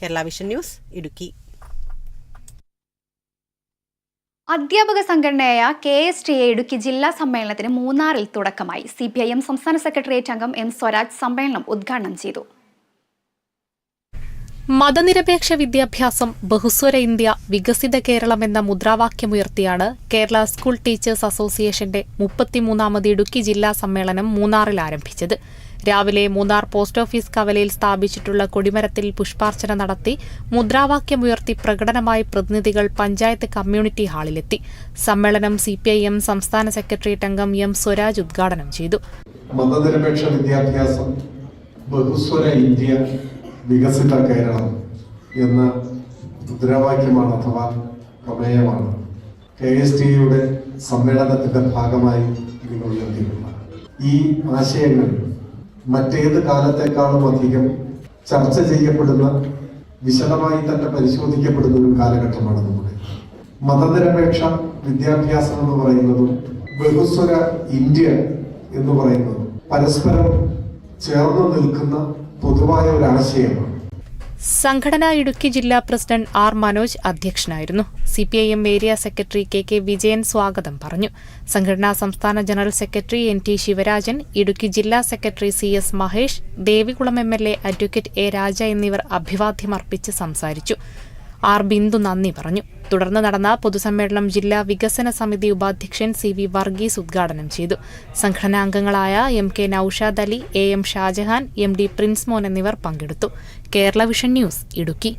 Kerala vision news Idukki. അധ്യാപക സംഘടനയായ K S T A Idukki ജില്ലാ സമ്മേളനത്തിന് മൂന്നാറിൽ തുടക്കമായി. സി പി ഐ എം സംസ്ഥാന സെക്രട്ടേറിയറ്റ് അംഗം എം സ്വരാജ് സമ്മേളനം ഉദ്ഘാടനം ചെയ്തു. മതനിരപേക്ഷ വിദ്യാഭ്യാസം ബഹുസ്വര ഇന്ത്യ വികസിത കേരളം എന്ന മുദ്രാവാക്യമുയർത്തിയാണ് കേരള സ്കൂൾ ടീച്ചേഴ്സ് അസോസിയേഷന്റെ മുപ്പത്തിമൂന്നാമത് ഇടുക്കി ജില്ലാ സമ്മേളനം മൂന്നാറിൽ ആരംഭിച്ചത്. രാവിലെ മൂന്നാർ പോസ്റ്റ് ഓഫീസ് കവലയിൽ സ്ഥാപിച്ചിട്ടുള്ള കൊടിമരത്തിൽ പുഷ്പാർച്ചന നടത്തി മുദ്രാവാക്യമുയർത്തി പ്രകടനമായി പ്രതിനിധികൾ പഞ്ചായത്ത് കമ്മ്യൂണിറ്റി ഹാളിലെത്തി. സമ്മേളനം സിപിഐഎം സംസ്ഥാന സെക്രട്ടേറിയറ്റ് അംഗം എം സ്വരാജ് ഉദ്ഘാടനം ചെയ്തു. മതനിരപേക്ഷ വിദ്യാഭ്യാസം ബഹുസ്വര ഇന്ത്യ വികസിത കേരളം എന്ന മുദ്രാവാക്യമാണ് അഥവാ പ്രമേയമാണ്. കെ എസ് ഭാഗമായി നിങ്ങൾ ഈ ആശയങ്ങൾ മറ്റേത് കാലത്തെക്കാളും അധികം ചർച്ച ചെയ്യപ്പെടുന്ന വിശദമായി തന്നെ പരിശോധിക്കപ്പെടുന്ന ഒരു കാലഘട്ടമാണ് നമ്മുടെ. മതനിരപേക്ഷ വിദ്യാഭ്യാസം എന്ന് പറയുന്നതും ബഹുസ്വര ഇന്ത്യ എന്ന് പറയുന്നതും പരസ്പരം ചേർന്ന് നിൽക്കുന്ന പൊതുവായ ഒരു ആശയമാണ്. സംഘടന ഇടുക്കി ജില്ലാ പ്രസിഡന്റ് ആർ മനോജ് അധ്യക്ഷനായിരുന്നു. C P I M area secretary K K Vijayan സ്വാഗതം പറഞ്ഞു. സംഘടനാ സംസ്ഥാന general secretary N T Sivarajan Idukki ജില്ലാ secretary C S Mahesh Devikulam M L A advocate A Raja എന്നിവർ അഭിവാദ്യമർപ്പിച്ച് സംസാരിച്ചു. ആർ ബിന്ദു നന്ദി പറഞ്ഞു. തുടർന്ന് നടന്ന പൊതുസമ്മേളനം ജില്ലാ വികസന സമിതി ഉപാധ്യക്ഷൻ സി വി വർഗീസ് ഉദ്ഘാടനം ചെയ്തു. സംഘടനാംഗങ്ങളായ M K Naushad Ali A M Shajahan M D Prince Mon എന്നിവർ പങ്കെടുത്തു. Kerala vision news Idukki.